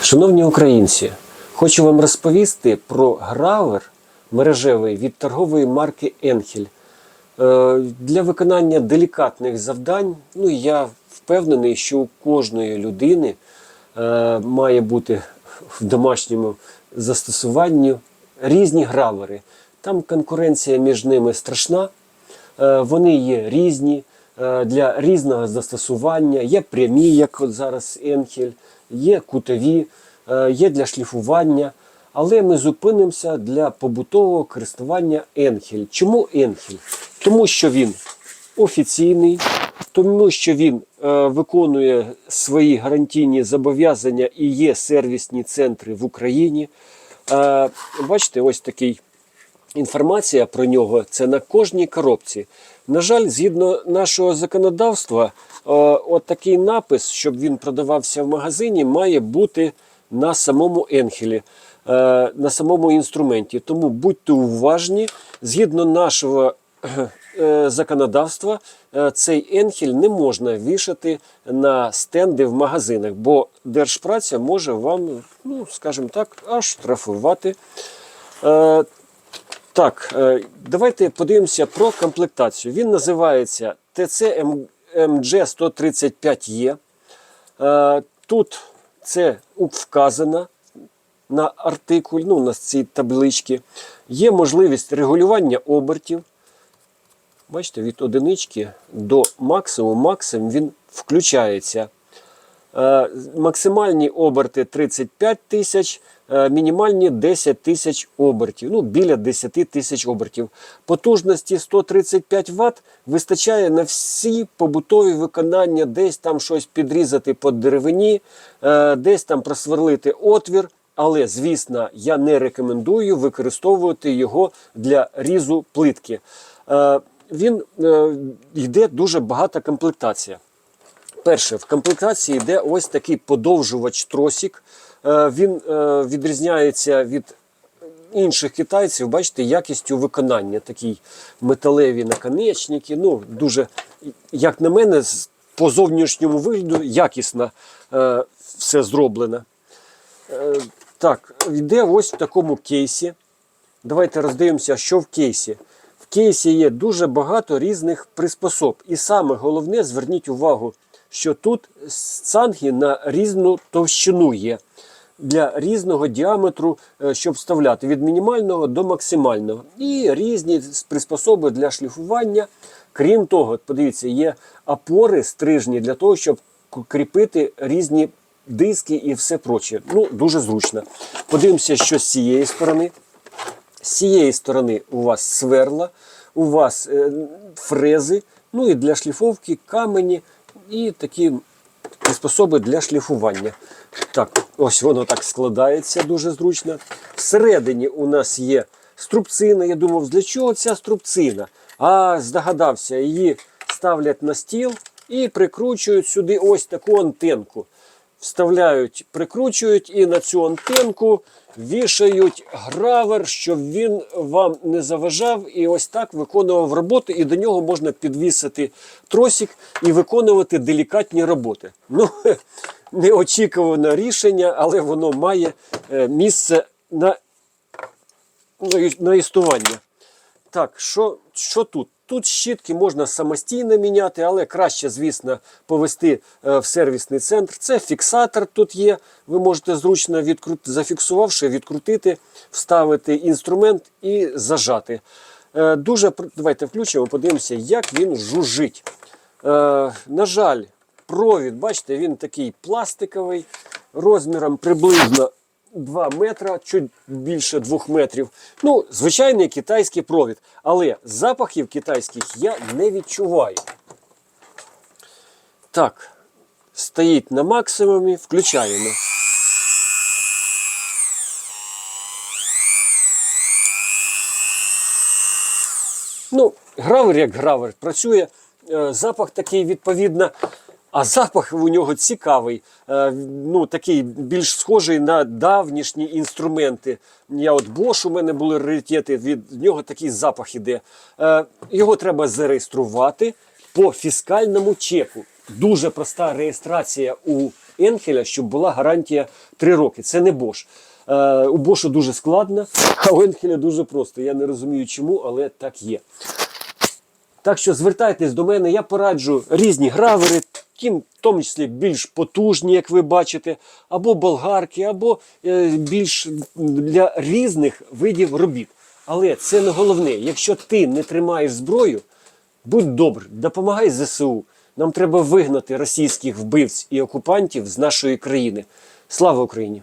Шановні українці, хочу вам розповісти про гравер мережевий від торгової марки Енхель. Е, Для виконання делікатних завдань, ну я впевнений, що у кожної людини е, має бути в домашньому застосуванні різні гравери. Там конкуренція між ними страшна. Е, Вони є різні для різного застосування. Є прямі, як от зараз Енхель, є кутові, е, є для шліфування. Але ми зупинимося для побутового користування Енхель. Чому Енхель? Тому що він офіційний, тому що він е, виконує свої гарантійні зобов'язання і є сервісні центри в Україні. Е, бачите, ось такий інформація про нього це на кожній коробці. На жаль, згідно нашого законодавства, е, от такий напис, щоб він продавався в магазині, має бути на самому енхелі, е, на самому інструменті. Тому будьте уважні, згідно нашого е, законодавства, цей енхель не можна вішати на стенди в магазинах, бо держпраця може вам, ну скажімо так, аж штрафувати. Так, е, давайте подивимося про комплектацію. Він називається MG 135E. Е, Тут це вказано на артикуль, ну, на цій табличці. Є можливість регулювання обертів. Бачите, від одинички до максимуму, максимум він включається. Е, Максимальні оберти 35 тисяч, мінімальні 10 тисяч обертів, ну біля 10 тисяч обертів. Потужності 135 Вт вистачає на всі побутові виконання, десь там щось підрізати по деревині, е, десь там просверлити отвір. Але, звісно, я не рекомендую використовувати його для різу плитки. Е, Він е, йде дуже багата комплектація. Перше, в комплектації йде ось такий подовжувач тросик. Е, Він е, відрізняється від інших китайців, бачите, якістю виконання. Такі металеві наконечники. Ну, дуже, як на мене, по зовнішньому вигляду якісно е, все зроблено. Так, йде ось в такому кейсі. Давайте роздивимося, що в кейсі. В кейсі є дуже багато різних приспособ. І саме головне, зверніть увагу, що тут цанги на різну товщину є для різного діаметру, е, щоб вставляти від мінімального до максимального. І різні приспособи для шліфування. Крім того, подивіться, є опори стрижні для того, щоб кріпити різні диски і все проче. Ну, дуже зручно. Подивимося, що з цієї сторони. З цієї сторони у вас сверла, у вас е, фрези, ну і для шліфовки камені і такі приспособи для шліфування. Так, ось воно так складається дуже зручно. Всередині у нас є струбцина. Я думав, для чого ця струбцина? А здогадався, її ставлять на стіл і прикручують сюди ось таку антенку вставляють, прикручують і на цю антенку вішають гравер, щоб він вам не заважав і ось так виконував роботу. І до нього можна підвісити тросик і виконувати делікатні роботи. Ну, неочікуване рішення, але воно має е, місце на, на існування. Так, що, що тут? Тут щітки можна самостійно міняти, але краще, звісно, повести е, в сервісний центр. Це фіксатор тут є. Ви можете зручно відкрути, зафіксувавши, відкрутити, вставити інструмент і зажати. Е, Дуже давайте включимо, подивимося, як він жужжить. Е, на жаль, провід, бачите, він такий пластиковий, розміром приблизно 2 метра, чуть більше 2 метрів. Ну, звичайний китайський провід. Але запахів китайських я не відчуваю. Так, стоїть на максимумі, включаємо. Ну, гравер як гравер працює. Е, Запах такий відповідно. А запах у нього цікавий, е, ну такий більш схожий на давнішні інструменти. Я от Bosch, у мене були раритети, від нього такий запах іде. Е, Його треба зареєструвати по фіскальному чеку. Дуже проста реєстрація у Енхеля, щоб була гарантія 3 роки. Це не Bosch. Е, у Бошу дуже складно, а у Енхеля дуже просто. Я не розумію чому, але так є. Так що звертайтесь до мене, я пораджу різні гравери, тим, в тому числі більш потужні, як ви бачите, або болгарки, або е, більш для різних видів робіт. Але це не головне. Якщо ти не тримаєш зброю, будь добр, допомагай ЗСУ. Нам треба вигнати російських вбивць і окупантів з нашої країни. Слава Україні!